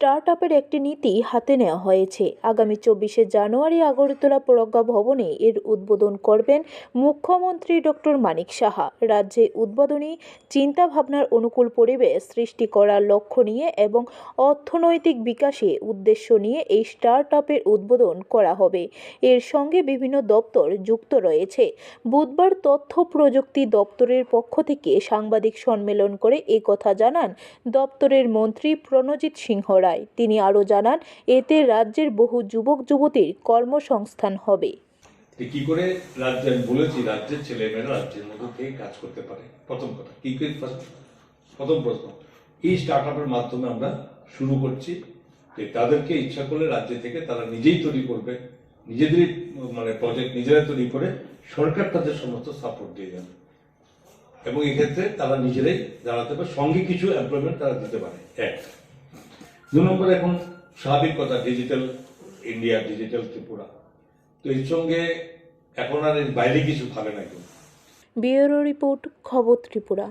Start আপের একটি নীতি হাতে নেওয়া হয়েছে। আগামী চব্বিশে জানুয়ারি আগরতলা প্রজ্ঞা ভবনে এর উদ্বোধন করবেন মুখ্যমন্ত্রী ডক্টর মানিক সাহা। রাজ্যে উদ্বোধনী চিন্তাভাবনার অনুকূল পরিবেশ সৃষ্টি করার লক্ষ্য নিয়ে এবং অর্থনৈতিক বিকাশে উদ্দেশ্য নিয়ে এই স্টার্ট আপের উদ্বোধন করা হবে। এর সঙ্গে বিভিন্ন দপ্তর যুক্ত রয়েছে। বুধবার তথ্য প্রযুক্তি দপ্তরের পক্ষ থেকে সাংবাদিক সম্মেলন করে কথা জানান দপ্তরের মন্ত্রী প্রণজিৎ সিংহ রায় তিনি আরও জানান, এতে রাজ্যের বহু যুবক, যুবতীর কর্মসংস্থান হবে। কি করে রাজ্যে আমি বলেছি, রাজ্যের ছেলেমেয়েরা রাজ্যের মধ্যে থেকে কাজ করতে পারে? প্রথম কথা, কি করে প্রথম প্রশ্ন, এই স্টার্ট আপের মাধ্যমে আমরা শুরু করছি যে তাদেরকে ইচ্ছা করলে রাজ্য থেকে তারা নিজেই তৈরি করবে, নিজেদেরই মানে প্রজেক্ট নিজেরা তৈরি করে সরকার তাদের সমস্ত সাপোর্ট দিয়ে যাবে। এবং এক্ষেত্রে তারা নিজেরাই দাঁড়াতে পারে, সঙ্গে কিছু এমপ্লয়মেন্ট তারা দিতে পারে। এক দু নম্বর এখন স্বাভাবিক কথা ডিজিটাল ইন্ডিয়া ডিজিটাল ত্রিপুরা। তো এর সঙ্গে এখন আর বাইরে কিছু ভাবে না কেউ ব্যুরো রিপোর্ট, খবর ত্রিপুরা।